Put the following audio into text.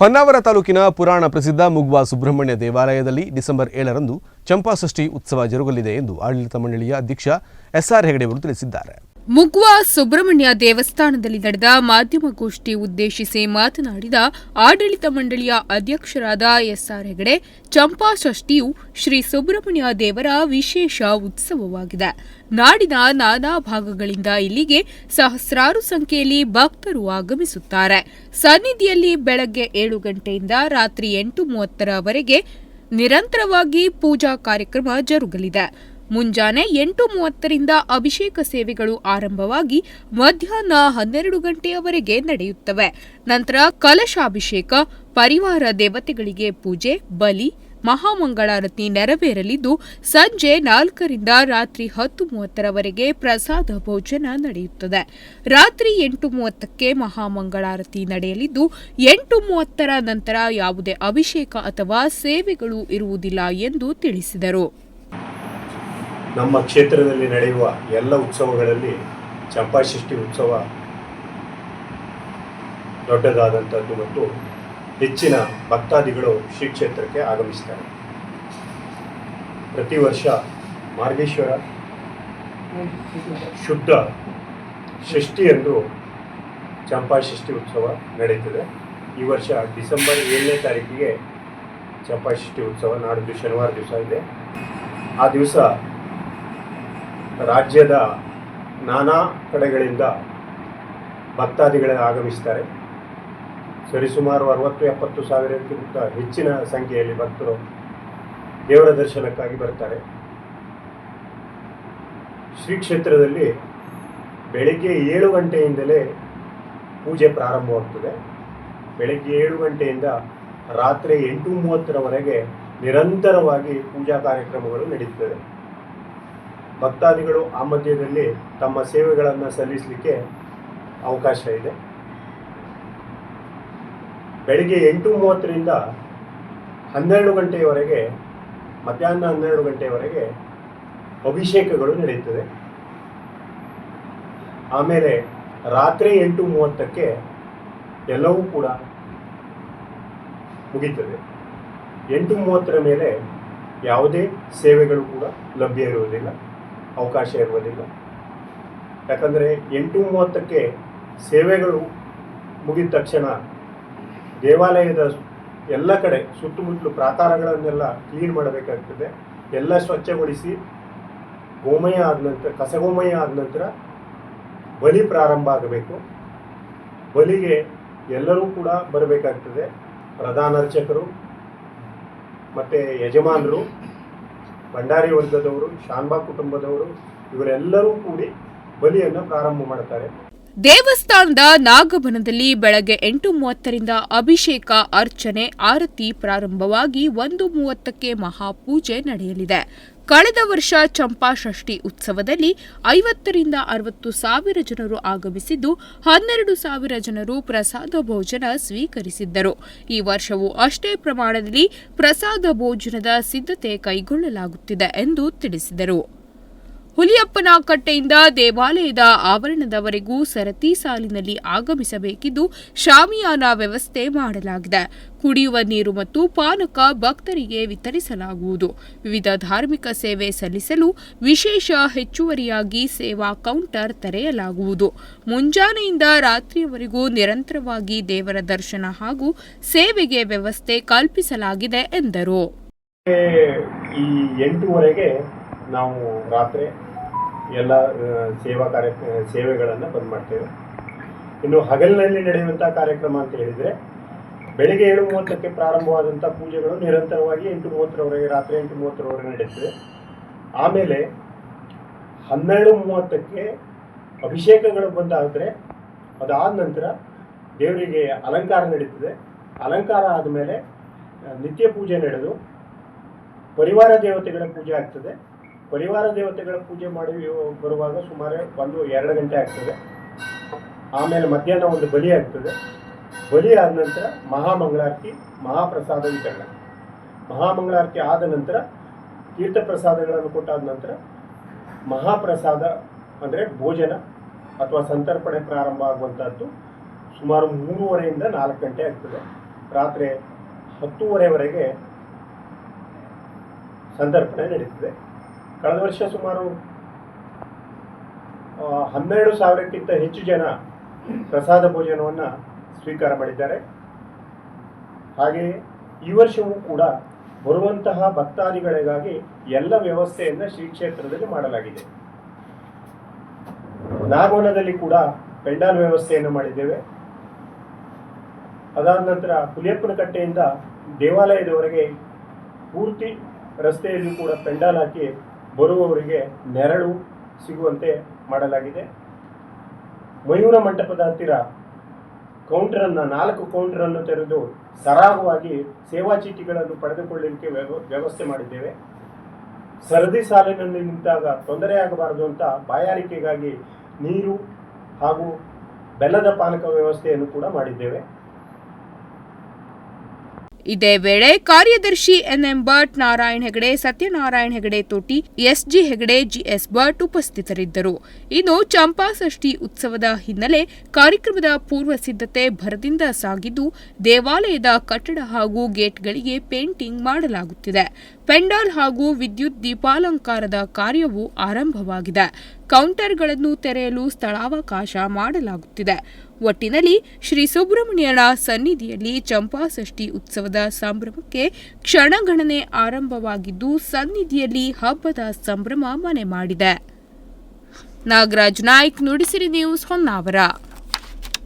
ಹೊನ್ನಾವರ ತಾಲೂಕಿನ ಪುರಾಣ ಪ್ರಸಿದ್ಧ ಮುಗ್ವಾ ಸುಬ್ರಹ್ಮಣ್ಯ ದೇವಾಲಯದಲ್ಲಿ ಡಿಸೆಂಬರ್ ಏಳರಂದು ಚಂಪಾಷಷ್ಠಿ ಉತ್ಸವ ಜರುಗಲಿದೆ ಎಂದು ಆಡಳಿತ ಮಂಡಳಿಯ ಅಧ್ಯಕ್ಷ ಎಸ್ಆರ್ ಹೆಗಡೆಯವರು ತಿಳಿಸಿದ್ದಾರೆ. ಮುಗ್ವಾ ಸುಬ್ರಹ್ಮಣ್ಯ ದೇವಸ್ಥಾನದಲ್ಲಿ ನಡೆದ ಮಾಧ್ಯಮಗೋಷ್ಠಿ ಉದ್ದೇಶಿಸಿ ಮಾತನಾಡಿದ ಆಡಳಿತ ಮಂಡಳಿಯ ಅಧ್ಯಕ್ಷರಾದ ಎಸ್ಆರ್ ಹೆಗಡೆ, ಚಂಪಾ ಷಷ್ಠಿಯು ಶ್ರೀ ಸುಬ್ರಹ್ಮಣ್ಯ ದೇವರ ವಿಶೇಷ ಉತ್ಸವವಾಗಿದೆ. ನಾಡಿನ ನಾನಾ ಭಾಗಗಳಿಂದ ಇಲ್ಲಿಗೆ ಸಹಸ್ರಾರು ಸಂಖ್ಯೆಯಲ್ಲಿ ಭಕ್ತರು ಆಗಮಿಸುತ್ತಾರೆ. ಸನ್ನಿಧಿಯಲ್ಲಿ ಬೆಳಗ್ಗೆ ಏಳು ಗಂಟೆಯಿಂದ ರಾತ್ರಿ ಎಂಟು ಮೂವತ್ತರವರೆಗೆ ನಿರಂತರವಾಗಿ ಪೂಜಾ ಕಾರ್ಯಕ್ರಮ ಜರುಗಲಿದೆ. ಮುಂಜಾನೆ ಎಂಟು ಮೂವತ್ತರಿಂದ ಅಭಿಷೇಕ ಸೇವೆಗಳು ಆರಂಭವಾಗಿ ಮಧ್ಯಾಹ್ನ ಹನ್ನೆರಡು ಗಂಟೆಯವರೆಗೆ ನಡೆಯುತ್ತವೆ. ನಂತರ ಕಲಶಾಭಿಷೇಕ, ಪರಿವಾರ ದೇವತೆಗಳಿಗೆ ಪೂಜೆ, ಬಲಿ, ಮಹಾಮಂಗಳಾರತಿ ನೆರವೇರಲಿದ್ದು, ಸಂಜೆ ನಾಲ್ಕರಿಂದ ರಾತ್ರಿ ಹತ್ತು ಮೂವತ್ತರವರೆಗೆ ಪ್ರಸಾದ ಭೋಜನ ನಡೆಯುತ್ತದೆ. ರಾತ್ರಿ ಎಂಟು ಮೂವತ್ತಕ್ಕೆ ಮಹಾಮಂಗಳಾರತಿ ನಡೆಯಲಿದ್ದು, ಎಂಟು ಮೂವತ್ತರ ನಂತರ ಯಾವುದೇ ಅಭಿಷೇಕ ಅಥವಾ ಸೇವೆಗಳು ಇರುವುದಿಲ್ಲ ಎಂದು ತಿಳಿಸಿದರು. ನಮ್ಮ ಕ್ಷೇತ್ರದಲ್ಲಿ ನಡೆಯುವ ಎಲ್ಲ ಉತ್ಸವಗಳಲ್ಲಿ ಚಂಪಾಷಷ್ಠಿ ಉತ್ಸವ ದೊಡ್ಡದಾದಂಥದ್ದು ಮತ್ತು ಹೆಚ್ಚಿನ ಭಕ್ತಾದಿಗಳು ಶ್ರೀ ಕ್ಷೇತ್ರಕ್ಕೆ ಆಗಮಿಸ್ತಾರೆ. ಪ್ರತಿ ವರ್ಷ ಮಾರ್ಗೇಶ್ವರ ಶುದ್ಧ ಷಷ್ಠಿಯಂದು ಚಂಪಾಷಷ್ಠಿ ಉತ್ಸವ ನಡೆಯುತ್ತದೆ. ಈ ವರ್ಷ ಡಿಸೆಂಬರ್ ಏಳನೇ ತಾರೀಕಿಗೆ ಚಂಪಾಷಷ್ಠಿ ಉತ್ಸವ ನಾಡಿದ್ದು ಶನಿವಾರ ದಿವಸ ಇದೆ. ಆ ದಿವಸ ರಾಜ್ಯದ ನಾನಾ ಕಡೆಗಳಿಂದ ಭಕ್ತಾದಿಗಳ ಆಗಮಿಸ್ತಾರೆ. ಸರಿಸುಮಾರು ಅರವತ್ತು ಎಪ್ಪತ್ತು ಸಾವಿರಕ್ಕಿಂತ ಹೆಚ್ಚಿನ ಸಂಖ್ಯೆಯಲ್ಲಿ ಭಕ್ತರು ದೇವರ ದರ್ಶನಕ್ಕಾಗಿ ಬರ್ತಾರೆ. ಶ್ರೀ ಕ್ಷೇತ್ರದಲ್ಲಿ ಬೆಳಿಗ್ಗೆ ಏಳು ಗಂಟೆಯಿಂದಲೇ ಪೂಜೆ ಪ್ರಾರಂಭವಾಗ್ತದೆ. ಬೆಳಿಗ್ಗೆ ಏಳು ಗಂಟೆಯಿಂದ ರಾತ್ರಿ ಎಂಟು ಮೂವತ್ತರವರೆಗೆ ನಿರಂತರವಾಗಿ ಪೂಜಾ ಕಾರ್ಯಕ್ರಮಗಳು ನಡೀತದೆ. ಭಕ್ತಾದಿಗಳು ಆ ಮಧ್ಯದಲ್ಲಿ ತಮ್ಮ ಸೇವೆಗಳನ್ನು ಸಲ್ಲಿಸಲಿಕ್ಕೆ ಅವಕಾಶ ಇದೆ. ಬೆಳಿಗ್ಗೆ ಎಂಟು ಮೂವತ್ತರಿಂದ ಹನ್ನೆರಡು ಗಂಟೆಯವರೆಗೆ, ಮಧ್ಯಾಹ್ನ ಹನ್ನೆರಡು ಗಂಟೆಯವರೆಗೆ ಅಭಿಷೇಕಗಳು ನಡೆಯುತ್ತದೆ. ಆಮೇಲೆ ರಾತ್ರಿ ಎಂಟು ಮೂವತ್ತಕ್ಕೆ ಎಲ್ಲವೂ ಕೂಡ ಮುಗೀತದೆ. ಎಂಟು ಮೂವತ್ತರ ಮೇಲೆ ಯಾವುದೇ ಸೇವೆಗಳು ಕೂಡ ಲಭ್ಯ ಇರುವುದಿಲ್ಲ. ಅವಕಾಶ ಇರುವುದಿಲ್ಲ. ಯಾಕಂದರೆ ಎಂಟು ಮೂವತ್ತಕ್ಕೆ ಸೇವೆಗಳು ಮುಗಿದ ತಕ್ಷಣ ದೇವಾಲಯದ ಎಲ್ಲ ಕಡೆ ಸುತ್ತಮುತ್ತಲು ಪ್ರಾಕಾರಗಳನ್ನೆಲ್ಲ ಕ್ಲೀನ್ ಮಾಡಬೇಕಾಗ್ತದೆ. ಎಲ್ಲ ಸ್ವಚ್ಛಗೊಳಿಸಿ ಗೋಮಯ ಆದ ನಂತರ, ಕಸಗೋಮಯ ಆದ ನಂತರ ಬಲಿ ಪ್ರಾರಂಭ ಆಗಬೇಕು. ಬಲಿಗೆ ಎಲ್ಲರೂ ಕೂಡ ಬರಬೇಕಾಗ್ತದೆ. ಪ್ರಧಾನ ಅರ್ಚಕರು, ಮತ್ತು ಯಜಮಾನರು ಭಂಡಾರಿ ವರ್ಗದವರು ಶಾನ್ಬಾ ಕುಟುಂಬದವರು, ಇವರೆಲ್ಲರೂ ಕೂಡಿ ಬಲಿಯನ್ನು ಪ್ರಾರಂಭ ಮಾಡುತ್ತಾರೆ. ದೇವಸ್ಥಾನದ ನಾಗಭನದಲ್ಲಿ ಬೆಳಗ್ಗೆ ಎಂಟು ಮೂವತ್ತರಿಂದ ಅಭಿಷೇಕ ಅರ್ಚನೆ, ಆರತಿ ಪ್ರಾರಂಭವಾಗಿ ಒಂದು ಮೂವತ್ತಕ್ಕೆ ಮಹಾಪೂಜೆ ನಡೆಯಲಿದೆ. ಕಳೆದ ವರ್ಷ ಚಂಪಾ ಷಷ್ಠಿ ಉತ್ಸವದಲ್ಲಿ ಐವತ್ತರಿಂದ ಅರವತ್ತು ಸಾವಿರ ಜನರು ಆಗಮಿಸಿದ್ದು, ಹನ್ನೆರಡು ಸಾವಿರ ಜನರು ಪ್ರಸಾದ ಭೋಜನ ಸ್ವೀಕರಿಸಿದ್ದರು. ಈ ವರ್ಷವೂ ಅಷ್ಟೇ ಪ್ರಮಾಣದಲ್ಲಿ ಪ್ರಸಾದ ಭೋಜನದ ಸಿದ್ಧತೆ ಕೈಗೊಳ್ಳಲಾಗುತ್ತಿದೆ ಎಂದು ತಿಳಿಸಿದರು. ಹುಲಿಯಪ್ಪನ ಕಟ್ಟೆಯಿಂದ ದೇವಾಲಯದ ಆವರಣದವರೆಗೂ ಸರತಿ ಸಾಲಿನಲ್ಲಿ ಆಗಮಿಸಬೇಕಿದ್ದು ಶಾಮಿಯಾನ ವ್ಯವಸ್ಥೆ ಮಾಡಲಾಗಿದೆ. ಕುಡಿಯುವ ನೀರು ಮತ್ತು ಪಾನಕ ಭಕ್ತರಿಗೆ ವಿತರಿಸಲಾಗುವುದು. ವಿವಿಧ ಧಾರ್ಮಿಕ ಸೇವೆ ಸಲ್ಲಿಸಲು ವಿಶೇಷ ಹೆಚ್ಚುವರಿಯಾಗಿ ಸೇವಾ ಕೌಂಟರ್ ತೆರೆಯಲಾಗುವುದು. ಮುಂಜಾನೆಯಿಂದ ರಾತ್ರಿಯವರೆಗೂ ನಿರಂತರವಾಗಿ ದೇವರ ದರ್ಶನ ಹಾಗೂ ಸೇವೆಗೆ ವ್ಯವಸ್ಥೆ ಕಲ್ಪಿಸಲಾಗಿದೆ ಎಂದರು. ನಾವು ರಾತ್ರಿ ಎಲ್ಲ ಸೇವಾ ಕಾರ್ಯ, ಸೇವೆಗಳನ್ನು ಬಂದ್ ಮಾಡ್ತೇವೆ. ಇನ್ನು ಹಗಲಿನಲ್ಲಿ ನಡೆಯುವಂಥ ಕಾರ್ಯಕ್ರಮ ಅಂತ ಹೇಳಿದರೆ, ಬೆಳಿಗ್ಗೆ ಏಳು ಮೂವತ್ತಕ್ಕೆ ಪ್ರಾರಂಭವಾದಂಥ ಪೂಜೆಗಳು ನಿರಂತರವಾಗಿ ಎಂಟು ಮೂವತ್ತರವರೆಗೆ ರಾತ್ರಿ ಎಂಟು ಮೂವತ್ತರವರೆಗೆ ನಡೆಯುತ್ತದೆ ಆಮೇಲೆ ಹನ್ನೆರಡು ಮೂವತ್ತಕ್ಕೆ ಅಭಿಷೇಕಗಳು ಬಂದಾದರೆ, ಅದಾದ ನಂತರ ದೇವರಿಗೆ ಅಲಂಕಾರ ನಡೀತದೆ. ಅಲಂಕಾರ ಆದಮೇಲೆ ನಿತ್ಯ ಪೂಜೆ ನಡೆದು, ಪರಿವಾರ ದೇವತೆಗಳ ಪೂಜೆ ಆಗ್ತದೆ. ಪರಿವಾರ ದೇವತೆಗಳ ಪೂಜೆ ಮಾಡಿ ಬರುವಾಗ ಸುಮಾರು ಒಂದು ಎರಡು ಗಂಟೆ ಆಗ್ತದೆ. ಆಮೇಲೆ ಮಧ್ಯಾಹ್ನ ಒಂದು ಬಲಿ ಆಗ್ತದೆ. ಬಲಿ ಆದ ನಂತರ ಮಹಾಮಂಗಳಾರತಿ, ಮಹಾಪ್ರಸಾದ ವಿತರಣೆ. ಮಹಾಮಂಗಳಾರತಿ ಆದ ನಂತರ ತೀರ್ಥ ಪ್ರಸಾದಗಳನ್ನು ಕೊಟ್ಟಾದ ನಂತರ ಮಹಾಪ್ರಸಾದ ಅಂದರೆ ಭೋಜನ ಅಥವಾ ಸಂತರ್ಪಣೆ ಪ್ರಾರಂಭ ಆಗುವಂಥದ್ದು ಸುಮಾರು ಮೂರುವರೆಯಿಂದ ನಾಲ್ಕು ಗಂಟೆ ಆಗ್ತದೆ. ರಾತ್ರಿ ಹತ್ತೂವರೆವರೆಗೆ ಸಂತರ್ಪಣೆ ನಡೀತದೆ. ಕಳೆದ ವರ್ಷ ಸುಮಾರು ಹನ್ನೆರಡು ಸಾವಿರಕ್ಕಿಂತ ಹೆಚ್ಚು ಜನ ಪ್ರಸಾದ ಭೋಜನವನ್ನು ಸ್ವೀಕಾರ ಮಾಡಿದ್ದಾರೆ. ಹಾಗೆಯೇ ಈ ವರ್ಷವೂ ಕೂಡ ಬರುವಂತಹ ಭಕ್ತಾದಿಗಳಿಗಾಗಿ ಎಲ್ಲ ವ್ಯವಸ್ಥೆಯನ್ನು ಶ್ರೀ ಕ್ಷೇತ್ರದಲ್ಲಿ ಮಾಡಲಾಗಿದೆ. ನಾಗವನದಲ್ಲಿ ಕೂಡ ಪೆಂಡಾಲ್ ವ್ಯವಸ್ಥೆಯನ್ನು ಮಾಡಿದ್ದೇವೆ. ಅದಾದ ನಂತರ ಹುಲಿಯಪ್ಪನ ಕಟ್ಟೆಯಿಂದ ದೇವಾಲಯದವರೆಗೆ ಪೂರ್ತಿ ರಸ್ತೆಯಲ್ಲಿ ಕೂಡ ಪೆಂಡಾಲ್ ಹಾಕಿ ಬರುವವರಿಗೆ ನೆರಳು ಸಿಗುವಂತೆ ಮಾಡಲಾಗಿದೆ. ಮಯೂರ ಮಂಟಪದ ಹತ್ತಿರ ಕೌಂಟರನ್ನು ನಾಲ್ಕು ಕೌಂಟರನ್ನು ತೆರೆದು ಸರಾಗವಾಗಿ ಸೇವಾ ಚೀಟಿಗಳನ್ನು ಪಡೆದುಕೊಳ್ಳಲಿಕ್ಕೆ ವ್ಯವ- ವ್ಯವಸ್ಥೆ ಮಾಡಿದ್ದೇವೆ. ಸರದಿ ಸಾಲಿನಲ್ಲಿ ನಿಂತಾಗ ತೊಂದರೆಯಾಗಬಾರದು ಅಂತ ಬಾಯಾರಿಕೆಗಾಗಿ ನೀರು ಹಾಗೂ ಬೆಲ್ಲದ ಪಾನಕ ವ್ಯವಸ್ಥೆಯನ್ನು ಕೂಡ ಮಾಡಿದ್ದೇವೆ. ಇದೇ ವೇಳೆ ಕಾರ್ಯದರ್ಶಿ NM Bhat Narayan Hegde, Satyanarayan Hegde Toti SG Hegde GS Bhat ಉಪಸ್ಥಿತರಿದ್ದರು. ಇನ್ನು ಚಂಪಾಷಷ್ಠಿ ಉತ್ಸವದ ಹಿನ್ನೆಲೆ ಕಾರ್ಯಕ್ರಮದ ಪೂರ್ವ ಸಿದ್ಧತೆ ಭರದಿಂದ ಸಾಗಿದ್ದು, ದೇವಾಲಯದ ಕಟ್ಟಡ ಹಾಗೂ ಗೇಟ್ಗಳಿಗೆ ಪೇಂಟಿಂಗ್ ಮಾಡಲಾಗುತ್ತಿದೆ. ಪೆಂಡಾಲ್ ಹಾಗೂ ವಿದ್ಯುತ್ ದೀಪಾಲಂಕಾರದ ಕಾರ್ಯವು ಆರಂಭವಾಗಿದೆ. ಕೌಂಟರ್ಗಳನ್ನು ತೆರೆಯಲು ಸ್ಥಳಾವಕಾಶ ಮಾಡಲಾಗುತ್ತಿದೆ. ಒಟ್ಟಿನಲ್ಲಿ ಶ್ರೀ ಸುಬ್ರಹ್ಮಣ್ಯನ ಸನ್ನಿಧಿಯಲ್ಲಿ ಚಂಪಾಷಷ್ಠಿ ಉತ್ಸವದ ಸಂಭ್ರಮಕ್ಕೆ ಕ್ಷಣಗಣನೆ ಆರಂಭವಾಗಿದ್ದು, ಸನ್ನಿಧಿಯಲ್ಲಿ ಹಬ್ಬದ ಸಂಭ್ರಮ ಮನೆ ಮಾಡಿದೆ. ನಾಗರಾಜ್ ನಾಯ್ಕ್, ನುಡಿಸಿರಿ ನ್ಯೂಸ್ ಹೊನ್ನಾವರ.